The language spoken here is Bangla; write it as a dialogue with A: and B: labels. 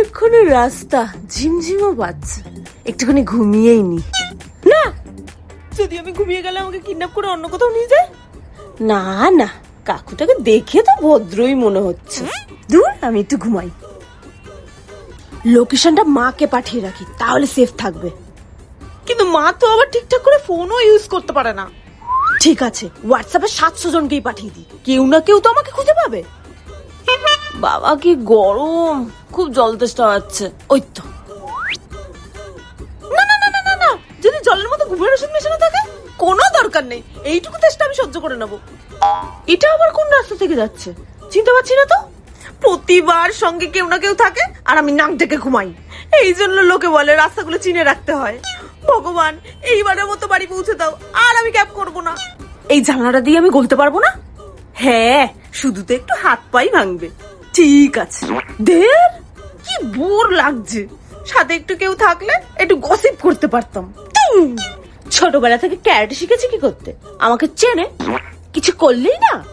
A: অনেকক্ষণের রাস্তা ঝিমঝিমও পাচ্ছে একটুখানি ঘুমিয়েই নি। না যদি আমি ঘুমিয়ে গেলে আমাকে কিডন্যাপ করে অন্য কোথাও নিয়ে যায়? না না কাকুটাকে দেখে তো ভদ্রই মনে হচ্ছে। দূর আমি একটু ঘুমাই। লোকেশনটা মাকে পাঠিয়ে রাখি তাহলে সেফ থাকবে। কিন্তু মা তো আবার ঠিকঠাক করে ফোনও ইউজ করতে পারে না। ঠিক আছে হোয়াটসঅ্যাপে সাতশো জনকেই পাঠিয়ে দিই। কেউ না কেউ তো আমাকে খুঁজে পাবে। বাবা, কি গরম। খুব জল তেষ্টা হচ্ছে। ওই তো। না না না না না না। যদি জলের মতো ঘুমের ওষুধ মেশানো থাকে, কোনো দরকার নেই। এইটুকু তেষ্টা আমি সহ্য করে নেব। এটা আবার কোন রাস্তা থেকে যাচ্ছে? চিনতে পারছি না তো? প্রতিবার সঙ্গে কেউ না কেউ থাকে, আর আমি নাক ডেকে ঘুমাই। এই জন্য লোকে বলে রাস্তাগুলো চিনে রাখতে হয়। ভগবান, এইবারের মতো বাড়ি পৌঁছে দাও, আর আমি ক্যাব করব না। এই জানলাটা দিয়ে আমি গলতে পারব না? হ্যাঁ শুধু তো একটু হাত পাই ভাঙবে। ঠিক আছে। দের কি বোর লাগছে। সাথে একটু কেউ থাকলে একটু গসিপ করতে পারতাম! ছোটবেলা থেকে ক্যারেটে শিখেছি কি করতে? আমাকে চেনে। কিছু করলেই না।